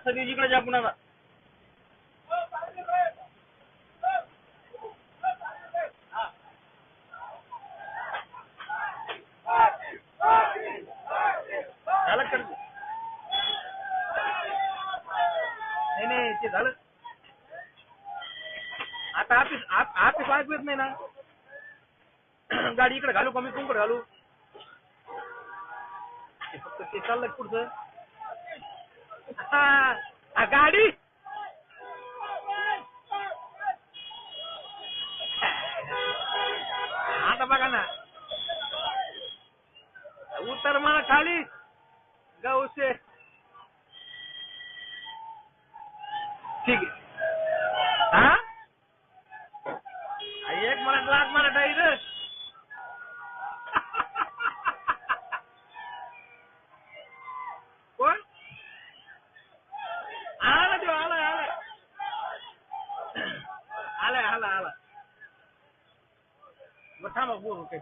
सगळी जिकडे जा पुन्हा झालं का? नाही नाही ते झालं. आता ऑफिस ऑफिस ऐकू येत नाही ना. गाडी इकडे घालू कमी तुमकडे घालू. फक्त ते चाललंय पुढचं. गाडी आता बघा ना. उत्तर मला खाली. गौसे मग थांबा बोलू काही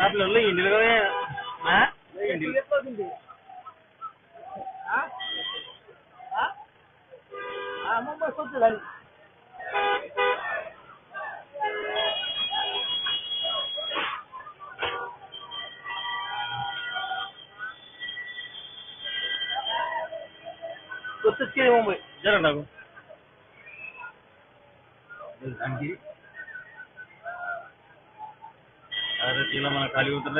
आपलं लई लागू आणखी? अरे तिला मला खाली उतर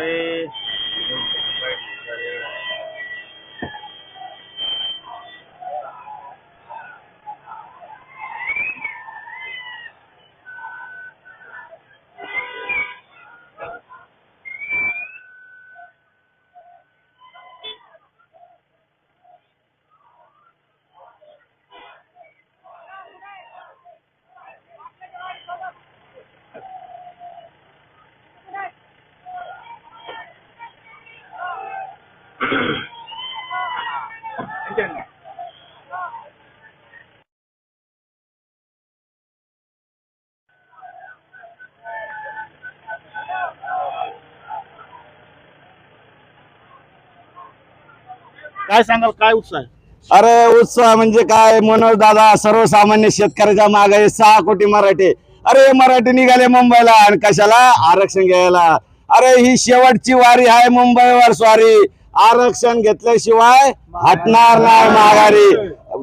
काय सांगाल काय उत्साह आहे? अरे उत्साह म्हणजे काय? मनोज दादा सर्वसामान्य शेतकऱ्याच्या मागे सहा कोटी मराठी. अरे मराठी निघाले मुंबईला. आणि कशाला? आरक्षण घ्यायला. अरे ही शेवटची वारी आहे मुंबईवर स्वारी. आरक्षण घेतल्याशिवाय हटणार नाही माघारी.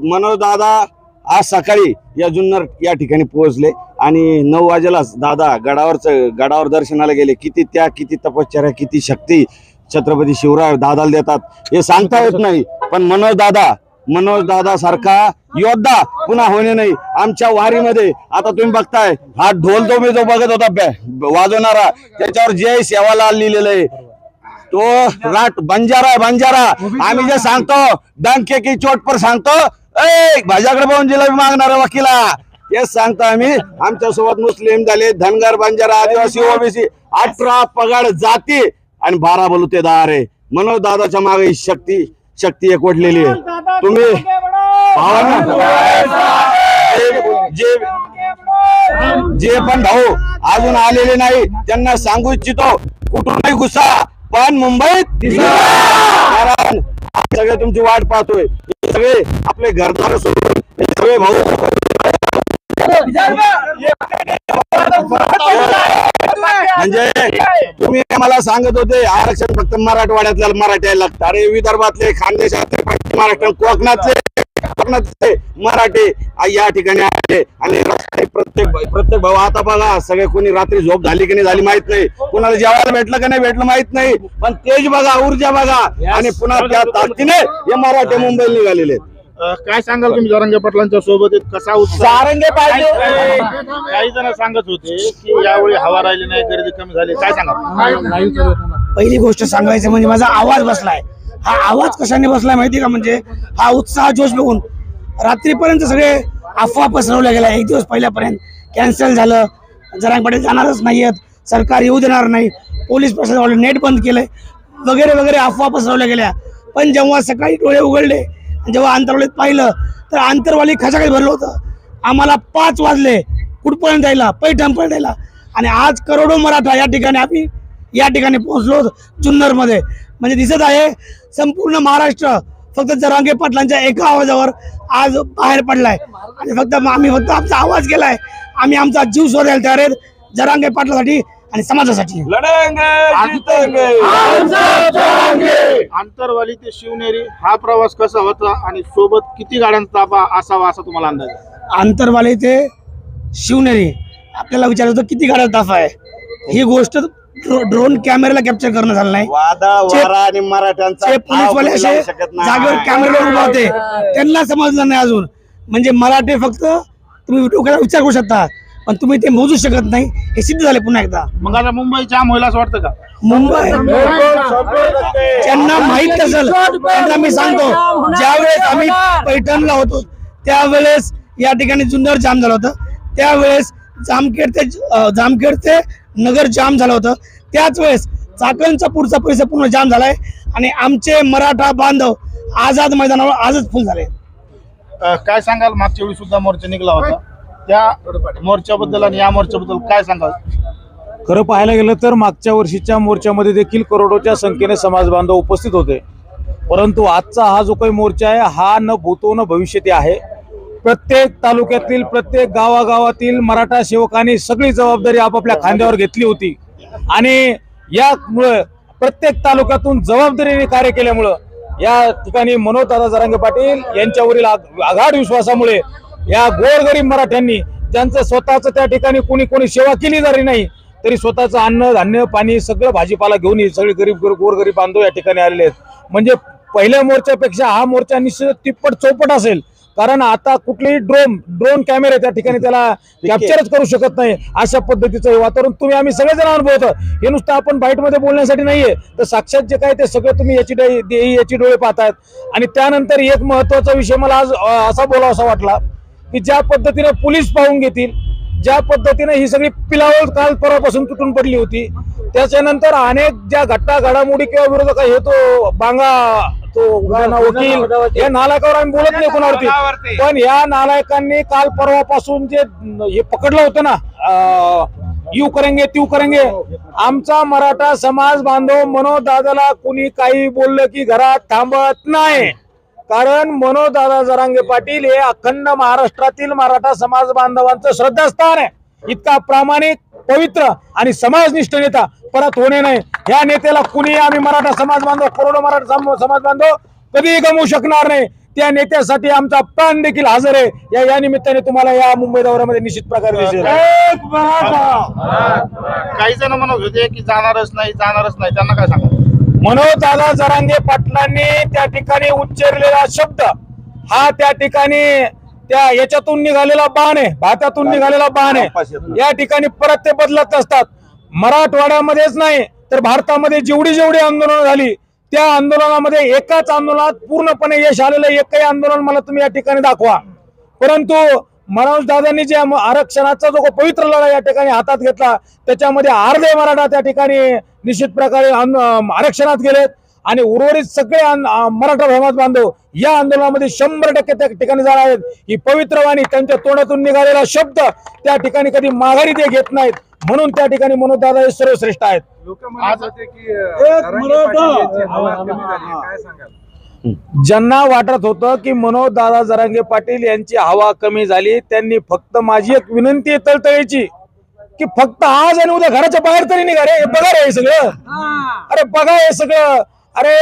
मनोज दादा आज सकाळी या जुन्नर या ठिकाणी पोहोचले आणि नऊ वाजेलाच दादा गडावरच गडावर दर्शनाला गेले. किती त्या किती तपश्चर्या किती शक्ती छत्रपती शिवराय दादाला देतात हे सांगता येत नाही. पण मनोज दादा मनोज दादा सारखा योद्धा पुन्हा होणे नाही. आमच्या वारीमध्ये आता तुम्ही बघताय हा ढोल तो मी जो बघत होता वाजवणारा त्याच्यावर जय सेवालाल लिहिलेलं आहे. तो राट बंजारा आहे बंजारा. आम्ही जे सांगतो डंके की चोट पर सांगतो ए भाज्याकडे पाहून जिलेबी मागणारा वकिला. तेच सांगतो आम्ही. आमच्यासोबत मुस्लिम झाले धनगर बंजारा आदिवासी ओबीसी अठरा पगाड जाती आणि बारा बलुतेदार आहे. मनोज दादाच्या मागे ही शक्ती शक्ती एकवटलेली आहे. तुम्ही जे- जे जे पण भाऊ अजून आलेले नाही त्यांना सांगू इच्छितो कुठूनही घुसा. पण मुंबईत कारण सगळे तुमची वाट पाहतोय. सगळे आपले घरदार सोडून सगळे भाऊ म्हणजे तुम्ही मला सांगत होते आरक्षण फक्त मराठवाड्यातल्या मराठ्याला लागतं. अरे विदर्भातले खानदेशातले फक्त महाराष्ट्र कोकणातले. कोकणातले मराठी या ठिकाणी आले आणि प्रत्येक प्रत्येक भाऊ आता बघा सगळे कोणी रात्री झोप झाली की नाही झाली माहीत नाही. कुणाला जेवायला भेटलं का नाही भेटलं माहीत नाही. पण तेज बघा ऊर्जा बघा. आणि पुन्हा त्या ताकदीने हे मराठी मुंबईला निघालेले आहेत. काय सांगाल तुम्ही जरंगे पाटलांच्या सोबत? कसा उत्साह सारंगे पाहिजे काही जण सांगत होते की यावेळी हवा राहिली नाही गर्दी कमी झाली. काय सांगाल? पहिली गोष्ट सांगायचं म्हणजे माझा आवाज बसलाय. हा आवाज कशाने बसलाय माहिती का म्हणजे? हा उत्साह जोश बघून रात्रीपर्यंत सगळे अफवा पसरवल्या गेल्या. एक दिवस पहिल्यापर्यंत कॅन्सल झालं. जरांग पाटील जाणारच आहेत सरकार येऊ देणार नाही. पोलीस प्रशासन नेट बंद केलंय. वगैरे वगैरे अफवा पसरवल्या गेल्या. पण जेव्हा सकाळी डोळे उघडले जेव्हा आंतरवालीत पाहिलं तर आंतरवाली खचाखच भरलं होतं. आम्हाला पाच वाजले. कुठपर्यंत जायला पैठणपर्यंत जायला आणि आज करोडो मराठा या ठिकाणी आम्ही या ठिकाणी पोहोचलो जुन्नरमध्ये. म्हणजे दिसत आहे संपूर्ण महाराष्ट्र फक्त जरांगे पाटलांच्या एका आवाजावर आज बाहेर पडलाय. आणि फक्त आम्ही फक्त आमचा आवाज केलाय. आम्ही आमचा जीव सोडायला तयार आहेत. जरांगे पाटलासाठी आणि समाजासाठी. आंतरवाली ते शिवनेरी हा प्रवास कसा होता आणि सोबत किती गाड्यांचा ताबा असावा असा तुम्हाला अंदाज आहे? आंतरवाले ते शिवनेरी. आपल्याला विचारलं होतं किती गाड्या ताफा आहे. ही गोष्ट ड्रोन कॅमेऱ्याला कॅप्चर करणं झालं नाही. वादळ जे- वारा आणि मराठ्यांचा ते भाव पोलीसवाले असे लावू शकत नाही. जागेवर कॅमेऱ्यावर उभे होते. त्यांना समजलं नाही अजून. म्हणजे मराठी फक्त तुम्ही डोक्याला विचार करू शकता. पण तुम्ही ते मोजू शकत नाही. हे सिद्ध झाले पुन्हा एकदा. मग आता मुंबई जाम होईल असं वाटतं का? मुंबई. ज्यांना माहीत असेल त्यांना मी सांगतो. ज्यावेळेस आम्ही पैठणला होतो त्यावेळेस या ठिकाणी जुन्नर जाम झालं होतं. त्यावेळेस जामखेड ते जामखेड ते नगर जाम झालं होतं. त्याच वेळेस चाकणचा पुढचा परिसर पूर्ण जाम झालाय आणि आमचे मराठा बांधव आझाद मैदानावर आजच फुल झाले. अ, काय सांगाल? मागच्या वेळी सुद्धा मोर्चा निघला होता. त्या मोर्चाबद्दल आणि या मोर्चाबद्दल काय सांगाल? खरं पाहायला गेलं तर मागच्या वर्षीच्या मोर्चामध्ये देखील करोडोच्या संख्येने समाज बांधव उपस्थित होते. परंतु आजचा हा जो काही मोर्चा आहे हा न भूतो न भविष्यती आहे. प्रत्येक तालुक्यातील प्रत्येक गावागावातील मराठा सेवकांनी सगळी जबाबदारी आपापल्या खांद्यावर घेतली होती. आणि यामुळं प्रत्येक तालुक्यातून जबाबदारीने कार्य केल्यामुळं या ठिकाणी मनोज दादा जरांगे पाटील यांच्यावरील आघाड विश्वासामुळे या गोरगरीब मराठ्यांनी ज्यांचं स्वतःचं त्या ठिकाणी कोणी कोणी सेवा केली जरी नाही तरी स्वतःचं अन्न धान्य पाणी सगळं भाजीपाला घेऊन सगळे गरीब गोरगरीब बांधव या ठिकाणी आलेले आहेत. म्हणजे पहिल्या मोर्चापेक्षा हा मोर्चा निश्चित तिप्पट चौपट असेल. कारण आता कुठलेही ड्रोन ड्रोन कॅमेरे त्या ठिकाणी त्याला कॅप्चरच करू शकत नाही. अशा पद्धतीचं हे वातावरण तुम्ही आम्ही सगळेजण अनुभवतो. हे नुसतं आपण बाईटमध्ये बोलण्यासाठी नाहीये. तर साक्षात जे काय ते सगळं तुम्ही याची याची डोळे पाहतायत. आणि त्यानंतर एक महत्त्वाचा विषय मला आज असा बोलावासा वाटला की ज्या पद्धतीने पोलीस पाहून घेतील ज्या पद्धतीने ही सगळी पिलावळ काल परवापासून तुटून पडली होती त्याच्यानंतर अनेक ज्या घटना घडामोडी किंवा विरोधक हे तो बांगा वकील या नालायकावर आम्ही बोलत नाही कोणावरती. पण या नालायकांनी काल परवापासून जे हे पकडलं होतं ना यू करेंगे त्यू करेंगे. आमचा मराठा समाज बांधव मनोज दादाला कुणी काही बोललं की घरात थांबत नाही. कारण मनोज दादा जरांगे पाटील हे अखंड महाराष्ट्रातील मराठा समाज बांधवांचं श्रद्धास्थान आहे. इतका प्रामाणिक पवित्र आणि समाजनिष्ठ नेता परत होणे नाही. या नेत्याला कुणी आम्ही मराठा समाज बांधव करोडो मराठा सम- समाज बांधव कधीही गमवू शकणार नाही. त्या नेत्यासाठी आमचा प्राण देखील हजर आहे. या या निमित्ताने तुम्हाला या मुंबई दौऱ्यामध्ये निश्चित प्रकारे दिसेल काही जण म्हणत होते की जाणारच नाही जाणारच नाही. त्यांना काय सांगा मनोज दादा जरांगे पाटलांनी त्या ठिकाणी उच्चारलेला शब्द हा त्या ठिकाणी त्या याच्यातून निघालेला बाण आहे भातातून निघालेला बाण आहे. या ठिकाणी परत ते बदलत असतात मराठवाड्यामध्येच नाही तर भारतामध्ये जेवढी जेवढी आंदोलनं झाली त्या आंदोलनामध्ये एकाच आंदोलनात पूर्णपणे यश आलेलं एकही आंदोलन मला तुम्ही या ठिकाणी दाखवा. परंतु मनोज दादांनी जे आरक्षणाचा जो पवित्र लढा या ठिकाणी हातात घेतला त्याच्यामध्ये अर्धे मराठा त्या ठिकाणी निश्चित प्रकारे आरक्षणात गेलेत. आणि उर्वरित सगळे मराठा समाज बांधव या आंदोलनामध्ये शंभर टक्के त्या ठिकाणी जाणार आहेत. ही पवित्र वाणी त्यांच्या तोंडातून निघालेला शब्द त्या ठिकाणी कधी माघारी ते घेत नाहीत. म्हणून त्या ठिकाणी मनोज दादा हे सर्वश्रेष्ठ आहेत. ज्यांना वाटत होतं की मनोज दादा जरांगे पाटील यांची हवा कमी झाली त्यांनी फक्त माझी एक विनंती आहे तळतळीची की फक्त आज आणि उद्या घराच्या बाहेर तरी निघा रे. हे बघा रे हे सगळं. अरे बघा हे सगळं. अरे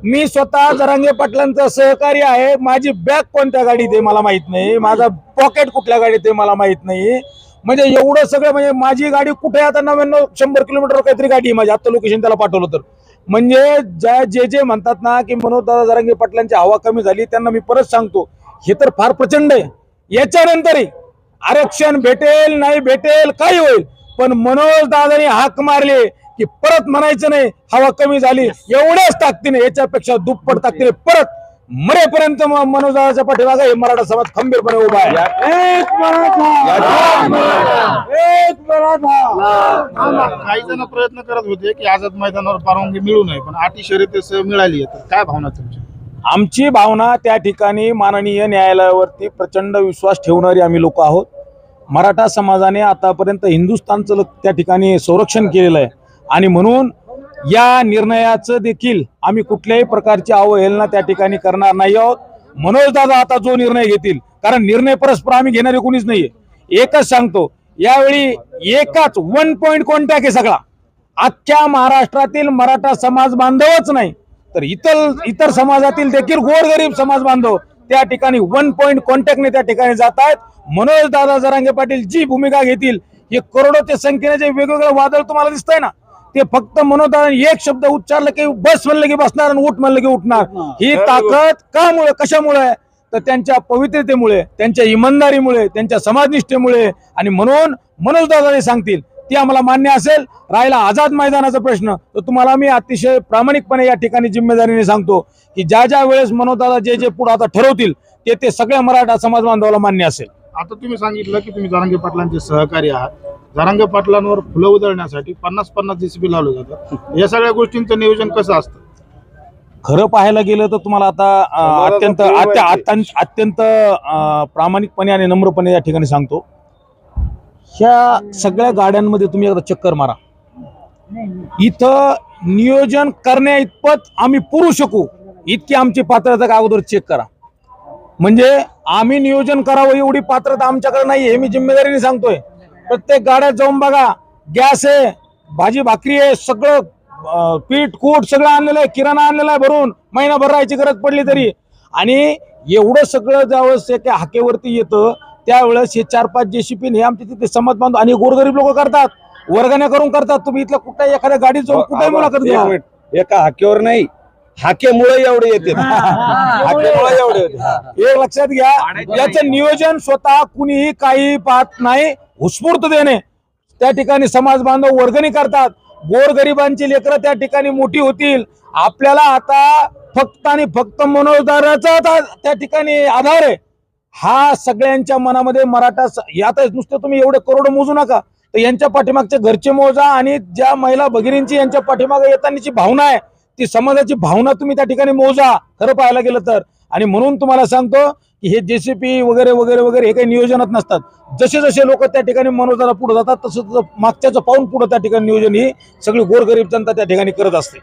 मी स्वतः जरांगे पाटलांचं सहकारी आहे. माझी बॅग कोणत्या गाडीत आहे मला माहीत नाही. माझा पॉकेट कुठल्या गाडीत आहे मला माहीत नाही. म्हणजे एवढं सगळं म्हणजे माझी गाडी कुठे आता नव्याण्णव शंभर किलोमीटर काहीतरी गाडी आहे माझी. आता लोकेशन त्याला पाठवलं तर. म्हणजे ज्या जे जे म्हणतात ना की मनोज दादा जरांगे पाटलांची हवा कमी झाली त्यांना मी परत सांगतो. हे तर फार प्रचंड आहे. याच्यानंतरही आरक्षण भेटेल नाही भेटेल काही होईल. पण मनोज दादानी हाक मारली. की परत म्हणायचं नाही हवा कमी झाली एवढ्याच ताकदीने याच्यापेक्षा दुप्पट ताकदीने परत मरेपर्यंत म- मनोज दादाच्या पाठीमागे हे मराठा समाज खंबीरपणे उभा आहे. काही जण प्रयत्न करत होते की आझाद मैदानावर परवानगी मिळू नये पण अटी शर्यतीसह मिळाली आहे. तर काय भावना तुमची आमची भावना त्या ठिकाणी माननीय न्यायालयावरती प्रचंड विश्वास ठेवणारी आम्ही लोक आहोत. मराठा समाजाने आतापर्यंत हिंदुस्थानचं त्या ठिकाणी संरक्षण केलेलं आहे. आणि म्हणून या निर्णयाचं देखील आम्ही कुठल्याही प्रकारची अवहेलना त्या ठिकाणी करणार नाही आहोत. मनोज दादा आता जो निर्णय घेतील कारण निर्णय परस्पर आम्ही घेणारे कोणीच नाहीये. एकच सांगतो यावेळी एकाच वन पॉइंट कॉन्टॅक्ट आहे सगळा? अख्ख्या महाराष्ट्रातील मराठा समाज बांधवच नाही. तर इतर इतर समाजातील देखील गोरगरीब समाज बांधव त्या ठिकाणी वन पॉइंट कॉन्टॅक्टने त्या ठिकाणी जात आहेत. मनोज दादा जरांगे पाटील जी भूमिका घेतील हे करोडोच्या संख्येने जे वेगवेगळे वादळ तुम्हाला दिसतंय ना ते फक्त मनोज दादा एक शब्द उच्चारलं की बस म्हणलं की बसणार आणि उठ म्हणलं की उठणार. ही. ताकद का मुळे कशामुळे? आहे? तर त्यांच्या पवित्रतेमुळे त्यांच्या इमानदारीमुळे त्यांच्या समाजनिष्ठेमुळे आणि म्हणून मनोज दादाने सांगतील ती आम्हाला मान्य असेल. राहिला आझाद मैदानाचा प्रश्न तर तुम्हाला मी अतिशय प्रामाणिकपणे या ठिकाणी जिम्मेदारीने सांगतो की ज्या ज्या वेळेस मनोजदादा जे जे पुढे आता ठरवतील ते ते सगळ्या मराठा समाज बांधवाला मान्य असेल. आता तुम्ही सांगितलं की तुम्ही जारांगे पाटलांचे सहकारी आहात. जारांगे पाटलांवर फुलं उधळण्यासाठी पन्नास पन्नास जेसीबी लावले जातात. या सगळ्या गोष्टींचं नियोजन कसं असतं? खरं पाहायला गेलं तर तुम्हाला आता अत्यंत अत्य- अत्यंत अत्यंत प्रामाणिकपणे आणि नम्रपणे या ठिकाणी सांगतो. ह्या सगळ्या गाड्यांमध्ये तुम्ही एकदा चक्कर मारा. इथं नियोजन करण्या इतपत आम्ही पुरू शकू. इतकी आमची पात्रता का अगोदर चेक करा. म्हणजे आम्ही नियोजन करावं एवढी पात्रता आमच्याकडे नाही हे मी जिम्मेदारीने सांगतोय. प्रत्येक गाड्यात जाऊन बघा. गॅस आहे भाजी भाकरी आहे सगळं पीठ कूट सगळं आणलेलं आहे किराणा आणलेला आहे भरून. महिनाभर राहायची गरज पडली तरी. आणि एवढं सगळं ज्यावेळेस एका हाकेवरती येतं त्यावेळेस हे चार पाच जेसीपी हे आमचे तिथे समाज बांधव आणि गोरगरीब लोक करतात. वर्गण्या करून करतात. तुम्ही इथल्या कुठल्याही एखाद्या गाडीत जाऊन कुठेही मुलाखत घ्या. एक. एका हाकेवर नाही. हाकेमुळे एवढे येते. हाकेमुळे एवढे येते. हे लक्षात घ्या. याचं नियोजन स्वतः कुणीही काही पाहत नाही. उत्स्फूर्त देणे. त्या ठिकाणी समाज बांधव वर्गणी करतात. गोरगरिबांची लेकरं त्या ठिकाणी मोठी होतील. आपल्याला आता फक्त आणि फक्त मनोजदाराचा आता त्या ठिकाणी आधार आहे. हा सगळ्यांच्या मनामध्ये मराठा स- आता नुसते तुम्ही एवढे करोड मोजू नका. तर यांच्या पाठीमागचे घरचे मोजा आणि ज्या महिला भगिनींची यांच्या पाठीमागे येतानाची भावना आहे ती समाजाची भावना तुम्ही त्या ठिकाणी मोजा. खरं पाहायला गेलं तर. आणि म्हणून तुम्हाला सांगतो की हे जेसीपी वगैरे वगैरे वगैरे हे काही नियोजनात नसतात. जसे जसे लोक त्या ठिकाणी मनोजाला पुढे जातात तसं तसं मागच्याचं पाहून पुढे त्या ठिकाणी नियोजन ही सगळी गोरगरीब जनता त्या ठिकाणी करत असते.